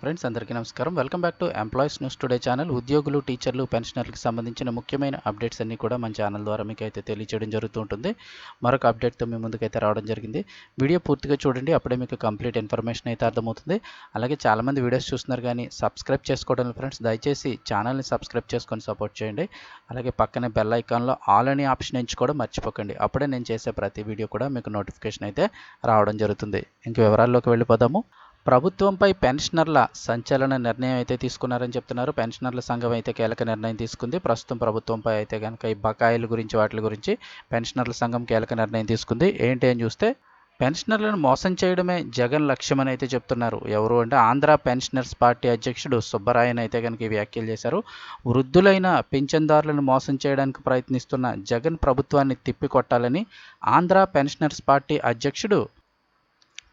Friends అందరికీ నమస్కారం. Welcome back to employees news today channel. ఉద్యోగులు టీచర్లు పెన్షనర్లకు సంబంధించిన ముఖ్యమైన అప్డేట్స్ అన్నీ కూడా మన ఛానల్ ద్వారా మీకు అయితే తెలియజేయడం జరుగుతూ ఉంటుంది. మరొక అప్డేట్తో మీ ముందుకైతే రావడం జరిగింది. వీడియో పూర్తిగా చూడండి అప్పుడే మీకు కంప్లీట్ ఇన్ఫర్మేషన్ అయితే అర్థమవుతుంది. అలాగే చాలామంది వీడియోస్ చూస్తున్నారు కానీ సబ్స్క్రైబ్ చేసుకోవడం ఫ్రెండ్స్. దయచేసి ఛానల్ని సబ్స్క్రైబ్ చేసుకొని సపోర్ట్ చేయండి. అలాగే పక్కనే బెల్ ఐకాన్లో ఆల్ అని ఆప్షన్ ఎంచుకోవడం మర్చిపోకండి. అప్పుడే నేను చేసే ప్రతి వీడియో కూడా మీకు నోటిఫికేషన్ అయితే రావడం జరుగుతుంది. ఇంక వివరాల్లోకి వెళ్ళిపోదాము. ప్రభుత్వంపై పెన్షనర్ల సంచలన నిర్ణయం అయితే తీసుకున్నారని చెప్తున్నారు. పెన్షనర్ల సంఘం అయితే కీలక నిర్ణయం తీసుకుంది. ప్రస్తుతం ప్రభుత్వంపై అయితే కనుక ఈ బకాయిల గురించి వాటి గురించి పెన్షనర్ల సంఘం కీలక నిర్ణయం తీసుకుంది. ఏంటి అని చూస్తే పెన్షనర్లను మోసం చేయడమే జగన్ లక్ష్యమని అయితే చెప్తున్నారు. ఎవరు అంటే ఆంధ్ర పెన్షనర్స్ పార్టీ అధ్యక్షుడు సుబ్బరాయన్ అయితే కనుక వ్యాఖ్యలు చేశారు. వృద్ధులైన పింఛన్దారులను మోసం చేయడానికి ప్రయత్నిస్తున్న జగన్ ప్రభుత్వాన్ని తిప్పికొట్టాలని ఆంధ్ర పెన్షనర్స్ పార్టీ అధ్యక్షుడు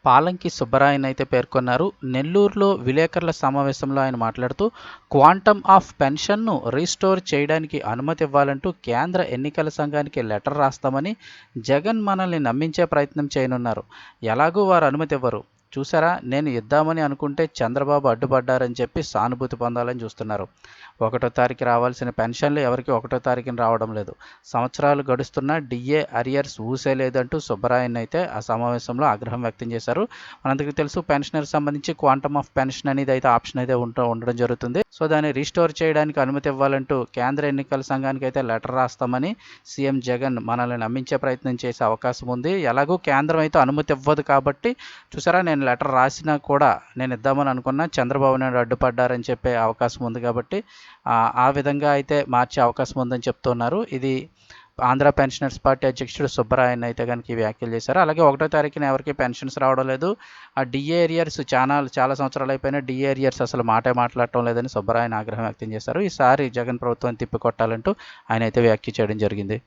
పాలంకి సుబ్బరాయన్ అయితే పేర్కొన్నారు. నెల్లూరులో విలేకరుల సమావేశంలో ఆయన మాట్లాడుతూ క్వాంటమ్ ఆఫ్ పెన్షన్ను రీస్టోర్ చేయడానికి అనుమతి ఇవ్వాలంటూ కేంద్ర ఎన్నికల సంఘానికి లెటర్ రాస్తామని జగన్ మనల్ని నమ్మించే ప్రయత్నం చేయనున్నారు. ఎలాగూ వారు అనుమతి ఇవ్వరు. చూసారా? నేను ఇద్దామని అనుకుంటే చంద్రబాబు అడ్డుపడ్డారని చెప్పి సానుభూతి పొందాలని చూస్తున్నారు. ఒకటో తారీఖు రావాల్సిన పెన్షన్లు ఎవరికి ఒకటో తారీఖున రావడం లేదు. సంవత్సరాలు గడుస్తున్నా డిఏ అరియర్స్ ఊసే లేదంటూ సుబ్బరాయన్ అయితే ఆ సమావేశంలో ఆగ్రహం వ్యక్తం చేశారు. మనందరికీ తెలుసు పెన్షనర్ సంబంధించి క్వాంటమ్ ఆఫ్ పెన్షన్ అనేది అయితే ఆప్షన్ అయితే ఉంటూ ఉండడం జరుగుతుంది. సో దాన్ని రీస్టోర్ చేయడానికి అనుమతి ఇవ్వాలంటూ కేంద్ర ఎన్నికల సంఘానికి అయితే లెటర్ రాస్తామని సీఎం జగన్ మనల్ని నమ్మించే ప్రయత్నం చేసే అవకాశం ఉంది. ఎలాగో కేంద్రం అయితే అనుమతి ఇవ్వదు కాబట్టి చూసారా? నేను లెటర్ రాసినా కూడా నేను ఇద్దామని అనుకున్నా చంద్రబాబు నాయుడు అడ్డుపడ్డారని చెప్పే అవకాశం ఉంది కాబట్టి ఆ విధంగా అయితే మార్చే అవకాశం ఉందని చెప్తున్నారు. ఇది ఆంధ్ర పెన్షనర్స్ పార్టీ అధ్యక్షుడు సుబ్బరాయన్ అయితే కనుక వ్యాఖ్యలు చేశారు. అలాగే ఒకటో తారీఖున ఎవరికి పెన్షన్స్ రావడం లేదు. ఆ డిఏ ఏరియర్స్ చాలా చాలా సంవత్సరాలు అయిపోయినా డిఏ ఏరియర్స్ అసలు మాటే మాట్లాడటం లేదని సుబ్బరాయన్ ఆగ్రహం వ్యక్తం చేశారు. ఈసారి జగన్ ప్రభుత్వం తిప్పికొట్టాలంటూ ఆయన అయితే వ్యాఖ్య చేయడం జరిగింది.